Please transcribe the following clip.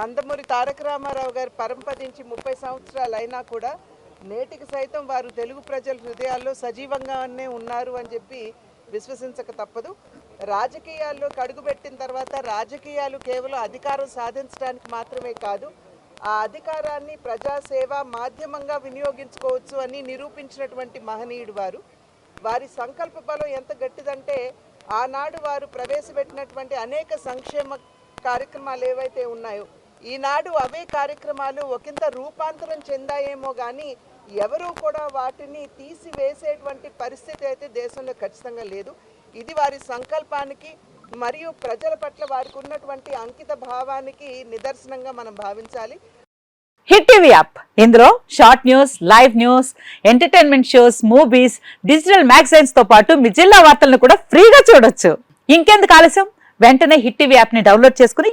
నందమూరి తారక రామారావు గారు పరంపదించి ముప్పై సంవత్సరాలు అయినా కూడా నేటికి సైతం వారు తెలుగు ప్రజల హృదయాల్లో సజీవంగానే ఉన్నారు అని చెప్పి విశ్వసించక తప్పదు. రాజకీయాల్లో కడుగుపెట్టిన తర్వాత రాజకీయాలు కేవలం అధికారం సాధించడానికి మాత్రమే కాదు ఆ అధికారాన్ని ప్రజాసేవ మాధ్యమంగా వినియోగించుకోవచ్చు అని నిరూపించినటువంటి మహనీయుడు వారు. వారి సంకల్ప బలం ఎంత గట్టిదంటే ఆనాడు వారు ప్రవేశపెట్టినటువంటి అనేక సంక్షేమ కార్యక్రమాలు ఏవైతే ఉన్నాయో ఈనాడు అవే కార్యక్రమాలు ఒకంత రూపాంతరం చెందాయేమో కానీ ఎవరూ కూడా వాటిని తీసివేసేటువంటి పరిస్థితి అయితే దేశంలో ఖచ్చితంగా లేదు. ఇది వారి సంకల్పానికి మరియు ప్రజల పట్ల వారికి ఉన్నటువంటి అంకిత భావానికి నిదర్శనంగా మనం భావించాలి. Hit TV app. ఇందులో short news live news entertainment shows movies digital మ్యాగజైన్స్తో పాటు మీ జిల్లా వార్తలను కూడా ఫ్రీగా చూడొచ్చు. ఇంకెందుకు ఆలస్యం? వెంటనే హిట్ టీవీ యాప్ని డౌన్లోడ్ చేసుకుని